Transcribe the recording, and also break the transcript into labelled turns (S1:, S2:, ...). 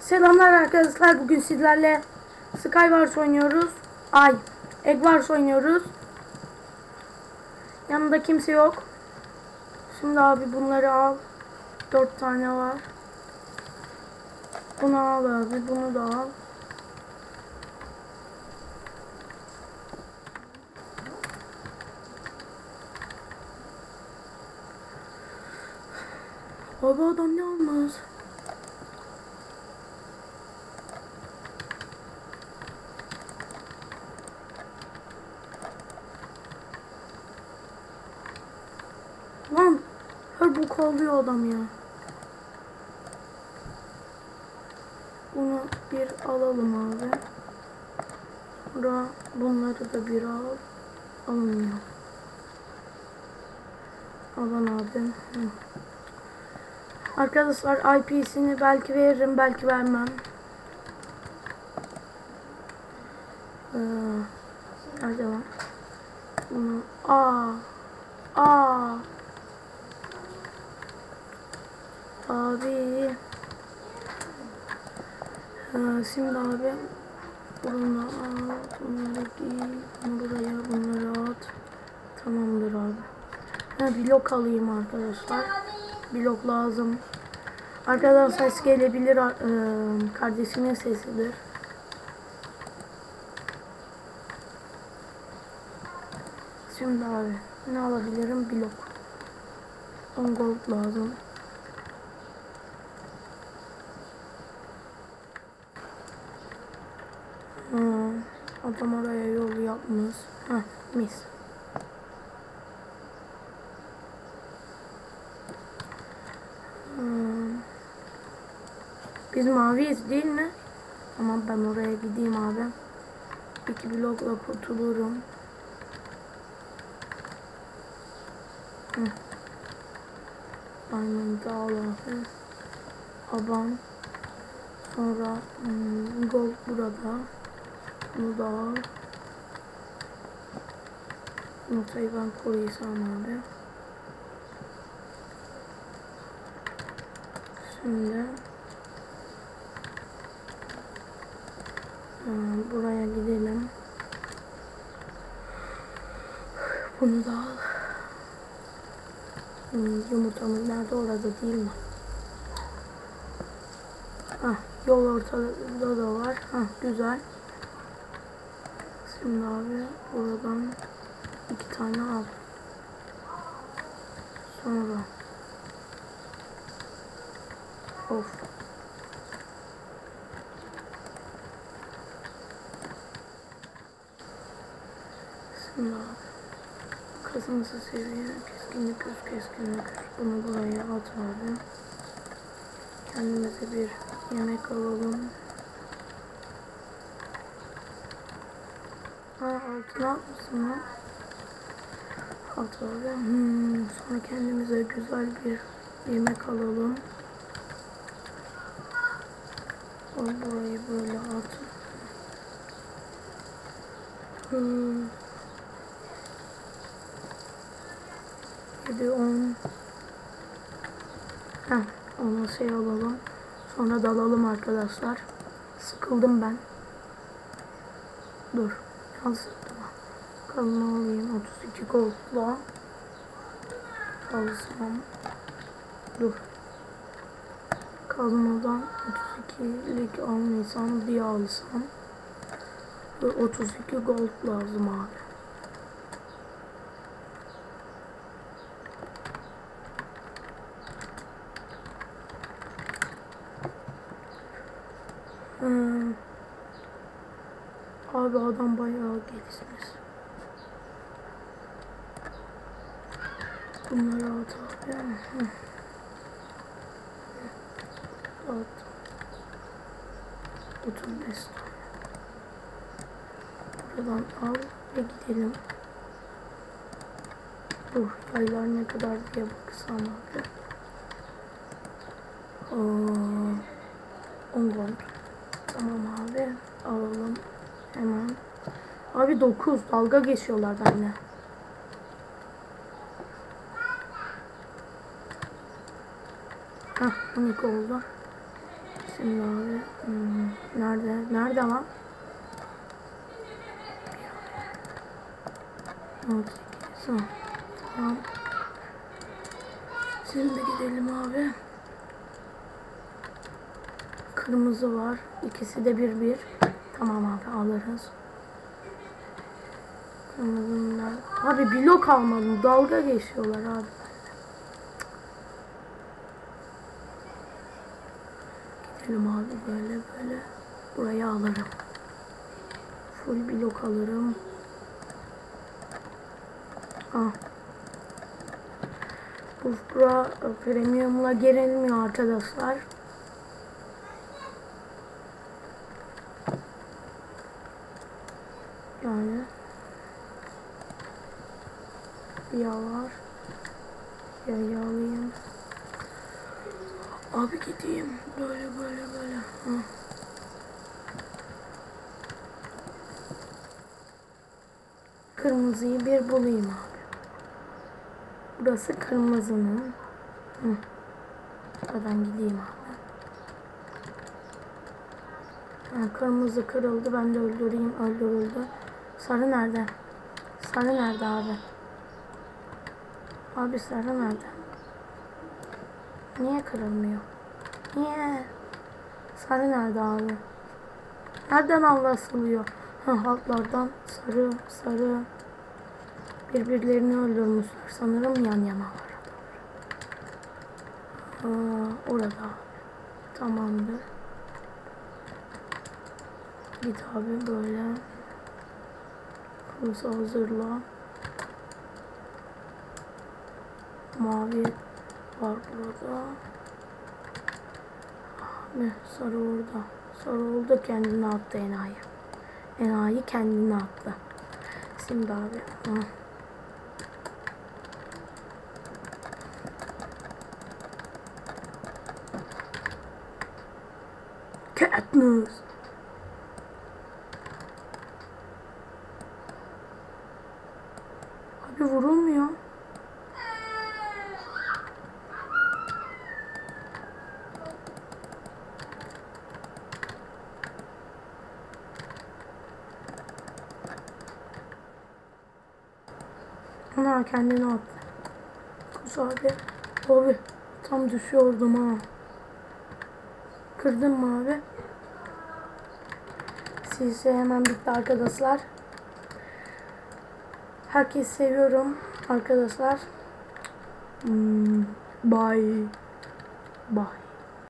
S1: Selamlar arkadaşlar. Bugün sizlerle Skywars oynuyoruz. Ay, Eggwars oynuyoruz. Yanında kimse yok. Şimdi abi bunları al. Dört tane var. Bunu al abi. Bunu da al. Abi adam ne almaz? Lan her bu kalıyor adam ya. Bunu bir alalım abi. Sonra bunları da bir al. Alınmıyor. Alan abi. Hı. Arkadaşlar IP'sini belki veririm belki vermem. Ee, nerede? Bunu aa aa Abi. Ha, şimdi abi bunu al, bunları giy, buraya, bunları at. Tamamdır abi. Ha, blok alayım arkadaşlar. Blok lazım. Arkadan ses gelebilir. eee, kardeşimin sesidir. Şimdi abi ne alabilirim? Blok. 10 gold lazım. Hmm, adam oraya yol yapmış. Heh, mis. Biz maviyiz değil mi? Tamam ben oraya gideyim abi. İki blokla kurtulurum. Hı. Al abi. Aban. Sonra hmm, gold burada. Bunu da al. Notayı ben koruysam abi. Şimdi buraya gidelim. Bunu da al. Hmm, yumurtamız nerede orada değil mi? Hah, yol ortada da var. Hah, güzel. Şimdi abi buradan iki tane al. Sonra of. Abi kazınızı seviye keskinlik üst keskinlik bunu buraya at. Kendimize bir yemek alalım. Ha altına atmışsın lan. Alt abi. Hmm, sonra kendimize güzel bir yemek alalım. O burayı böyle at. Hmm. 7 10 Heh, onu şey alalım. Sonra dalalım arkadaşlar. Sıkıldım ben. Dur. Yansıttım. Bakalım ne alayım. 32 gold'la. Alsam. Dur. Kazmadan 32'lik almaysam bir alsam. Ve 32 gold lazım abi. Hmm. Abi adam bayağı gelişmiş. Bunları at abi. At. 35 tane. Buradan al ve gidelim. Dur yaylar ne kadar diye baksam abi. Aa, 10 gold. Tamam abi. Alalım. Hemen. Abi 9. Dalga geçiyorlar benimle. Hah 12 oldu. Şimdi abi. Hmm, nerede? Nerede lan? 6, 2, Tamam. Şimdi gidelim abi. Kırmızı var. İkisi de bir bir. Tamam abi alırız. Kırmızılar. Abi blok almadım. Dalga geçiyorlar abi. Gidelim abi böyle böyle. Burayı alırım. Full blok alırım. Ah. Bu premiumla gerilmiyor arkadaşlar. Yani yağ var. Yağı alayım. Abi gideyim. Böyle böyle böyle. Hı. Kırmızıyı bir bulayım abi. Burası kırmızının. Hı. Buradan gideyim abi. Ha, kırmızı kırıldı. Ben de öldüreyim. Öldürüldü. Sarı nerede? Sarı nerede abi? Abi sarı nerede? Niye kırılmıyor? Niye? Sarı nerede abi? Nereden anlaşılıyor? Ha, halklardan sarı sarı birbirlerini öldürmüşler. Sanırım yan yanalar. Aa, orada. Tamamdır. Git abi böyle. Kılısı hazırla. Mavi var burada. Abi sarı orada. Sarı oldu kendini attı enayi. Enayi kendini attı. Şimdi abi. Hı. Katniss. Abi vurulmuyor. Ana kendini attı. Kus abi. Tam düşüyordum ha. Kırdın mı abi? Sizce hemen bitti arkadaşlar. Herkes seviyorum arkadaşlar. Hmm, bye. Bye.